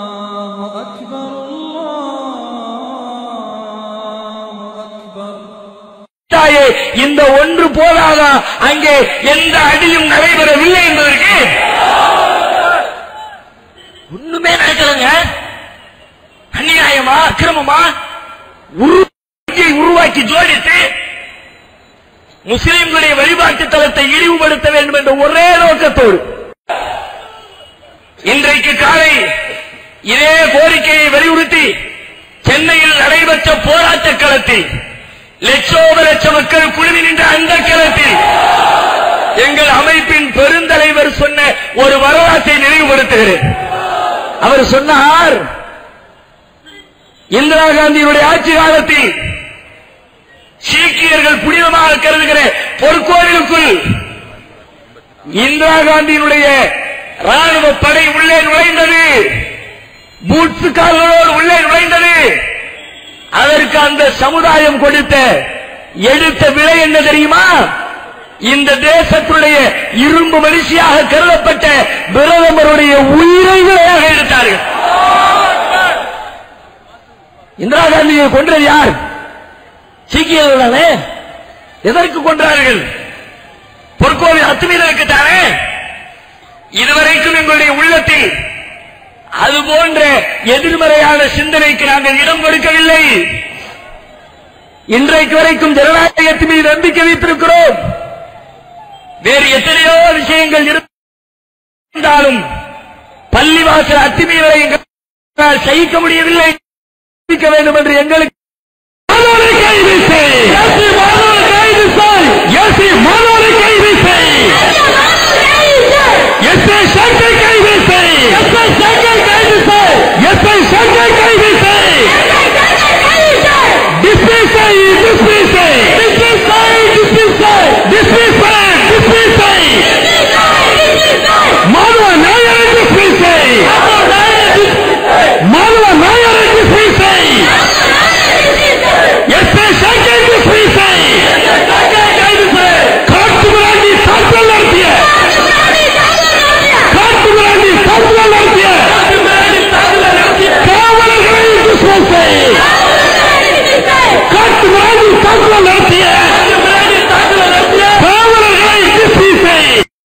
الله أكبر الله أكبر தாயே இந்த ஒன்று போதாதா அங்கே எந்த அடியும் நடைபெறவில்லை என்பதற்கு ஒண்ணுமே நடக்கலங்க அநியாயமா அக்கிரமமா உருவாக்கி உருவாக்கி ஜோடித்து முஸ்லிம்களுடைய வழிபாட்டு தளத்தை இழிவுபடுத்த வேண்டும் என்ற ஒரே நோக்கத்தோடு. இன்றைக்கு காலை இதே கோரிக்கையை வலியுறுத்தி சென்னையில் நடைபெற்ற போராட்ட களத்தில் லட்சோப லட்ச மக்கள் குழுமி நின்ற அந்த களத்தில் எங்கள் அமைப்பின் பெருந்தலைவர் சொன்ன ஒரு வரலாற்றை நினைவுபடுத்துகிறேன். அவர் சொன்னார் இந்திரா காந்தியினுடைய ஆட்சி காலத்தில் சீக்கியர்கள் புனிதமாக கருதுகிற பொற்கோவிலுக்குள் இந்திரா காந்தியினுடைய ராணுவ படை உள்ளே நுழைந்தது. பூட்ஸ் கால்களோடு உள்ளே நுழைந்தது. அதற்கு அந்த சமுதாயம் கொடுத்த எடுத்த விலை என்ன தெரியுமா? இந்த தேசத்துடைய இரும்பு மனுஷியாக கருதப்பட்ட பிரதமருடைய உயிரை விலையாக எடுத்தார்கள். இந்திரா காந்தியை கொன்றது யார்? சீக்கியர்கள் தானே? எதற்கு கொன்றார்கள்? பொற்கோவில் அத்துமீறலுக்கு தானே இதுவரைக்கும் எங்களுடைய உள்ளத்தில் அது போன்ற எதிர்மறையான சிந்தனைக்கு நாங்கள் இடம் கொடுக்கவில்லை. இன்றைக்கு வரைக்கும் ஜனநாயகத்தின் மீது நம்பிக்கை வைத்திருக்கிறோம். வேறு எத்தனையோ விஷயங்கள் இருந்தாலும் பள்ளிவாசல் அத்துமீறலை எங்களால் சகிக்க முடியவில்லை. வேண்டும் என்று எங்களுக்கு I think Yang 点